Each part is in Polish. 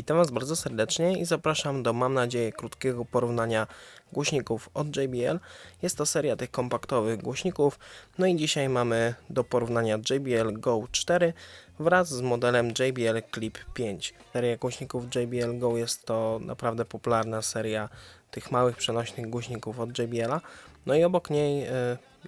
Witam Was bardzo serdecznie i zapraszam do, mam nadzieję, krótkiego porównania głośników od JBL. Jest to seria tych kompaktowych głośników. No i dzisiaj mamy do porównania JBL Go 4 wraz z modelem JBL Clip 5. Seria głośników JBL Go jest to naprawdę popularna seria tych małych przenośnych głośników od JBL-a. No i obok niej y,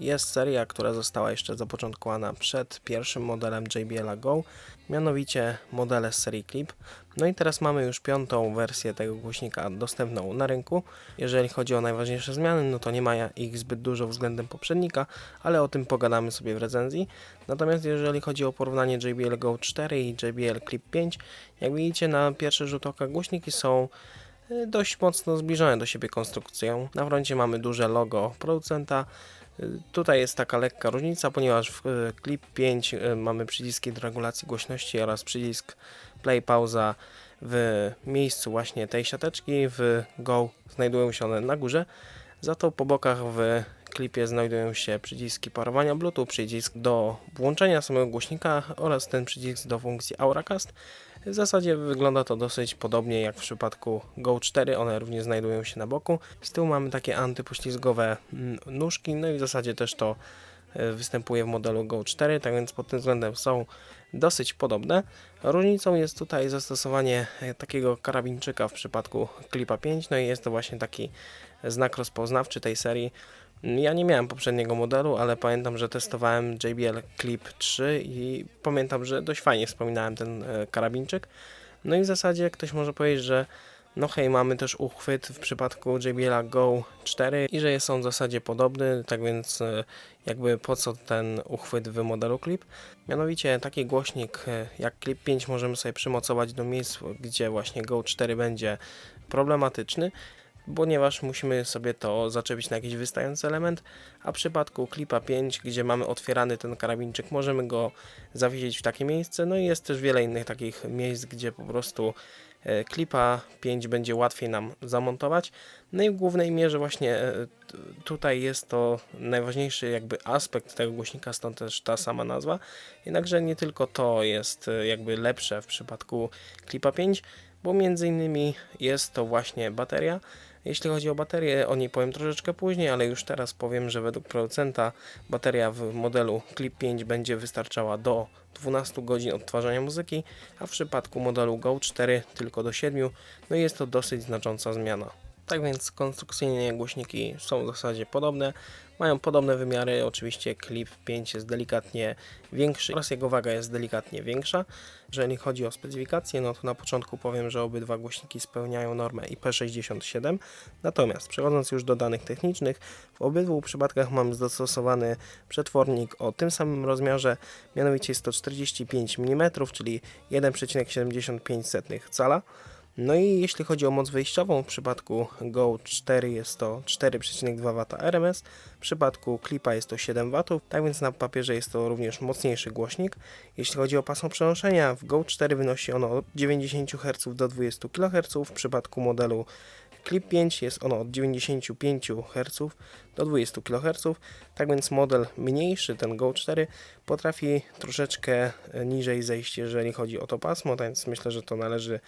jest seria, która została jeszcze zapoczątkowana przed pierwszym modelem JBL Go, mianowicie modele z serii Clip. No i teraz mamy już piątą wersję tego głośnika dostępną na rynku. Jeżeli chodzi o najważniejsze zmiany, no to nie ma ich zbyt dużo względem poprzednika, ale o tym pogadamy sobie w recenzji. Natomiast jeżeli chodzi o porównanie JBL Go 4 i JBL Clip 5, jak widzicie na pierwszy rzut oka głośniki są dość mocno zbliżone do siebie konstrukcją. Na froncie mamy duże logo producenta. Y, Tutaj jest taka lekka różnica, ponieważ w y, Clip 5 y, mamy przyciski do regulacji głośności oraz przycisk play pauza w miejscu właśnie tej siateczki. W Go znajdują się one na górze. Za to po bokach w klipie znajdują się przyciski parowania Bluetooth, przycisk do włączenia samego głośnika oraz ten przycisk do funkcji Auracast. W zasadzie wygląda to dosyć podobnie jak w przypadku Go 4, one również znajdują się na boku. Z tyłu mamy takie antypoślizgowe mm, nóżki, no i w zasadzie też to e, występuje w modelu Go 4, tak więc pod tym względem są dosyć podobne. Różnicą jest tutaj zastosowanie e, takiego karabinczyka w przypadku Clipa 5, no i jest to właśnie taki znak rozpoznawczy tej serii. Ja nie miałem poprzedniego modelu, ale pamiętam, że testowałem JBL Clip 3 i pamiętam, że dość fajnie wspominałem ten e, karabinczyk. No i w zasadzie ktoś może powiedzieć, że no hej, mamy też uchwyt w przypadku JBL Go 4 i że jest on w zasadzie podobny, tak więc e, jakby po co ten uchwyt w modelu Clip? Mianowicie taki głośnik e, jak Clip 5 możemy sobie przymocować do miejsc, gdzie właśnie Go 4 będzie problematyczny ponieważ musimy sobie to zaczepić na jakiś wystający element, a w przypadku Clipa 5, gdzie mamy otwierany ten karabinczyk, możemy go zawiesić w takie miejsce, no i jest też wiele innych takich miejsc, gdzie po prostu e, Clipa 5 będzie łatwiej nam zamontować. No i w głównej mierze właśnie e, tutaj jest to najważniejszy jakby aspekt tego głośnika, stąd też ta sama nazwa. Jednakże nie tylko to jest e, jakby lepsze w przypadku Clipa 5, bo między innymi jest to właśnie bateria. Jeśli chodzi o baterię, o niej powiem troszeczkę później, ale już teraz powiem, że według producenta bateria w modelu Clip 5 będzie wystarczała do 12 godzin odtwarzania muzyki, a w przypadku modelu Go 4 tylko do 7. No i jest to dosyć znacząca zmiana. Tak więc konstrukcyjnie głośniki są w zasadzie podobne, mają podobne wymiary, oczywiście Clip 5 jest delikatnie większy oraz jego waga jest delikatnie większa. Jeżeli chodzi o specyfikację, no to na początku powiem, że obydwa głośniki spełniają normę IP67, natomiast przechodząc już do danych technicznych, w obydwu przypadkach mamy zastosowany przetwornik o tym samym rozmiarze, mianowicie jest to 45 mm, czyli 1,75 cala. No i jeśli chodzi o moc wyjściową, w przypadku Go 4 jest to 4,2 W RMS, w przypadku Clipa jest to 7 W, tak więc na papierze jest to również mocniejszy głośnik. Jeśli chodzi o pasmo przenoszenia, w Go 4 wynosi ono od 90 Hz do 20 kHz, w przypadku modelu Clip 5 jest ono od 95 Hz do 20 kHz, tak więc model mniejszy, ten Go 4, potrafi troszeczkę niżej zejść, jeżeli chodzi o to pasmo, tak więc myślę, że to należy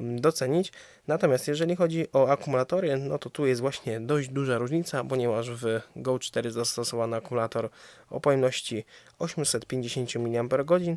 docenić. Natomiast jeżeli chodzi o akumulatory, no to tu jest właśnie dość duża różnica, ponieważ w Go 4 zastosowano akumulator o pojemności 850 mAh,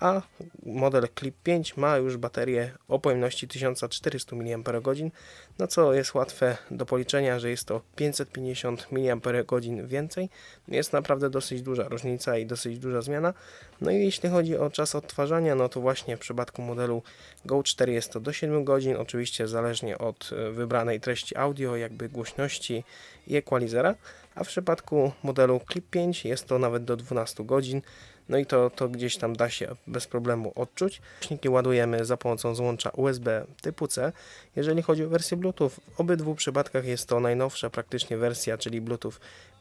a model Clip 5 ma już baterię o pojemności 1400 mAh, no co jest łatwe do policzenia, że jest to 550 mAh więcej. Jest naprawdę dosyć duża różnica i dosyć duża zmiana. No i jeśli chodzi o czas odtwarzania, no to właśnie w przypadku modelu Go 4 jest to do 7 godzin, oczywiście zależnie od e, wybranej treści audio, jakby głośności i equalizera, a w przypadku modelu Clip 5 jest to nawet do 12 godzin. No i to, to gdzieś tam da się bez problemu odczuć. Głośniki ładujemy za pomocą złącza USB typu C. Jeżeli chodzi o wersję Bluetooth, w obydwu przypadkach jest to najnowsza praktycznie wersja, czyli Bluetooth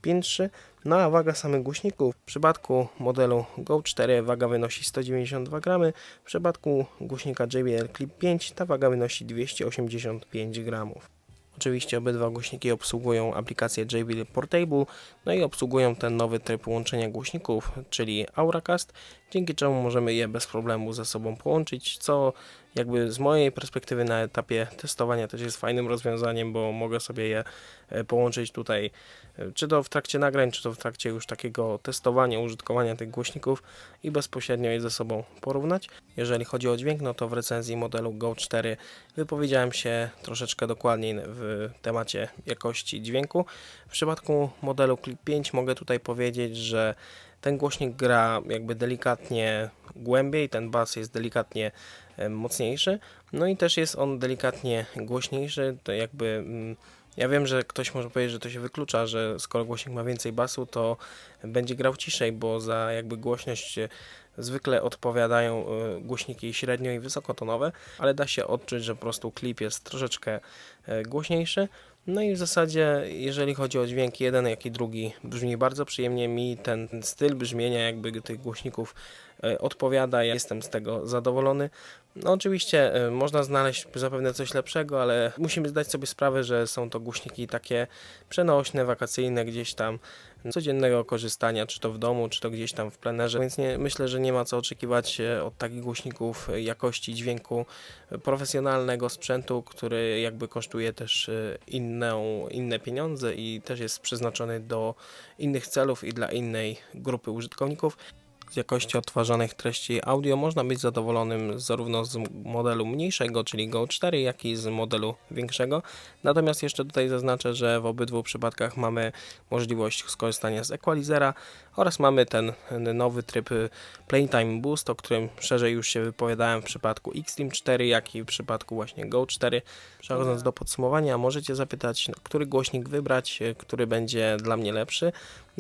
5.3. No a waga samych głośników w przypadku modelu Go 4 waga wynosi 192 gramy, w przypadku głośnika JBL Clip 5 ta waga wynosi 285 gramów. Oczywiście obydwa głośniki obsługują aplikację JBL Portable, no i obsługują ten nowy tryb łączenia głośników, czyli Auracast, dzięki czemu możemy je bez problemu ze sobą połączyć, co jakby z mojej perspektywy na etapie testowania też jest fajnym rozwiązaniem, bo mogę sobie je e, połączyć tutaj, e, czy to w trakcie nagrań, czy to w trakcie już takiego testowania, użytkowania tych głośników i bezpośrednio je ze sobą porównać. Jeżeli chodzi o dźwięk, no to w recenzji modelu Go 4 wypowiedziałem się troszeczkę dokładniej w temacie jakości dźwięku. W przypadku modelu Clip 5 mogę tutaj powiedzieć, że ten głośnik gra jakby delikatnie głębiej, ten bas jest delikatnie e, mocniejszy, no i też jest on delikatnie głośniejszy, to jakby mm, ja wiem, że ktoś może powiedzieć, że to się wyklucza, że skoro głośnik ma więcej basu, to będzie grał ciszej, bo za jakby głośność e, zwykle odpowiadają e, głośniki średnio i wysokotonowe, ale da się odczuć, że po prostu klip jest troszeczkę głośniejszy. No i w zasadzie, jeżeli chodzi o dźwięk, jeden jak i drugi brzmi bardzo przyjemnie. Mi ten, styl brzmienia jakby tych głośników odpowiada. Ja jestem z tego zadowolony. No oczywiście e, można znaleźć zapewne coś lepszego, ale musimy zdać sobie sprawę, że są to głośniki takie przenośne, wakacyjne, gdzieś tam codziennego korzystania, czy to w domu, czy to gdzieś tam w plenerze, więc nie, myślę, że nie ma co oczekiwać e, od takich głośników e, jakości dźwięku e, profesjonalnego sprzętu, który jakby kosztuje też e, inną, inne pieniądze i też jest przeznaczony do innych celów i dla innej grupy użytkowników. Z jakości odtwarzanych treści audio można być zadowolonym zarówno z modelu mniejszego, czyli Go 4, jak i z modelu większego. Natomiast jeszcze tutaj zaznaczę, że w obydwu przypadkach mamy możliwość skorzystania z equalizera oraz mamy ten nowy tryb y, Playtime Boost, o którym szerzej już się wypowiadałem w przypadku Xtreme 4, jak i w przypadku właśnie Go 4. Przechodząc do podsumowania, możecie zapytać, który głośnik wybrać, y, który będzie dla mnie lepszy.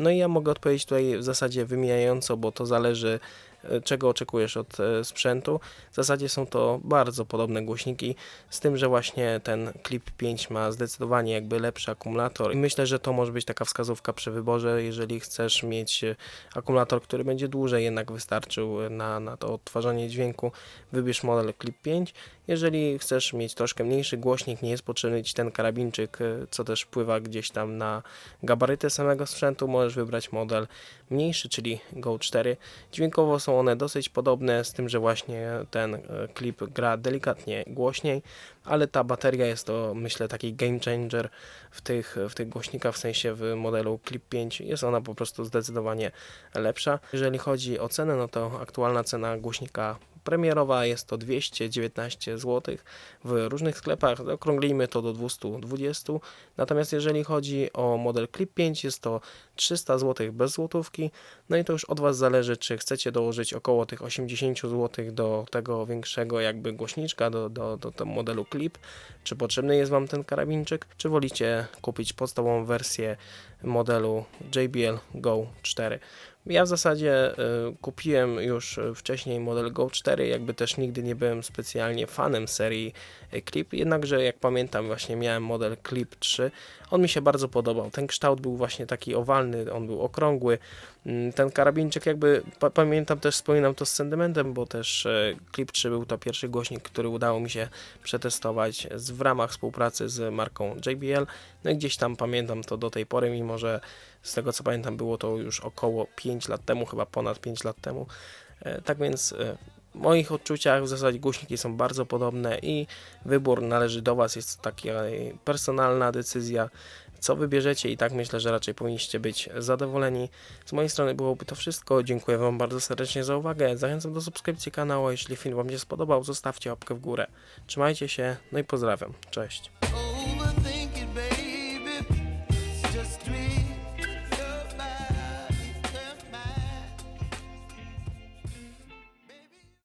No i ja mogę odpowiedzieć tutaj w zasadzie wymijająco, bo to zależy czego oczekujesz od e, sprzętu. W zasadzie są to bardzo podobne głośniki, z tym, że właśnie ten Clip 5 ma zdecydowanie jakby lepszy akumulator i myślę, że to może być taka wskazówka przy wyborze, jeżeli chcesz mieć e, akumulator, który będzie dłużej jednak wystarczył na, na to odtwarzanie dźwięku, wybierz model Clip 5. Jeżeli chcesz mieć troszkę mniejszy głośnik, nie jest potrzebny Ci ten karabinczyk, e, co też wpływa gdzieś tam na gabaryty samego sprzętu, możesz wybrać model mniejszy, czyli Go 4. Dźwiękowo są one dosyć podobne, z tym, że właśnie ten e, klip gra delikatnie głośniej, ale ta bateria jest to myślę taki game changer w tych, w tych głośnikach, w sensie w modelu Clip 5 jest ona po prostu zdecydowanie lepsza. Jeżeli chodzi o cenę, no to aktualna cena głośnika premierowa jest to 219 zł w różnych sklepach, okrąglimy to do 220. Natomiast jeżeli chodzi o model Clip 5 jest to 300 zł bez złotówki. No i to już od Was zależy, czy chcecie dołożyć około tych 80 zł do tego większego jakby głośniczka, do, do, do, do modelu Clip, czy potrzebny jest Wam ten karabinczyk, czy wolicie kupić podstawową wersję modelu JBL Go 4. Ja w zasadzie y, kupiłem już wcześniej model Go 4, jakby też nigdy nie byłem specjalnie fanem serii y, Clip, jednakże jak pamiętam właśnie miałem model Clip 3, on mi się bardzo podobał. Ten kształt był właśnie taki owalny, on był okrągły. Mm, Ten karabinczyk jakby, pa pamiętam też, wspominam to z sentymentem, bo też e, Clip 3 był to pierwszy głośnik, który udało mi się przetestować w ramach współpracy z marką JBL. No gdzieś tam pamiętam to do tej pory, mimo że z tego co pamiętam było to już około 5 lat temu, chyba ponad 5 lat temu. E, Tak więc e, w moich odczuciach w zasadzie głośniki są bardzo podobne i wybór należy do Was, jest to taka personalna decyzja, co wybierzecie i tak myślę, że raczej powinniście być zadowoleni. Z mojej strony byłoby to wszystko, dziękuję Wam bardzo serdecznie za uwagę, zachęcam do subskrypcji kanału, jeśli film Wam się spodobał, zostawcie łapkę w górę. Trzymajcie się, no i pozdrawiam, cześć.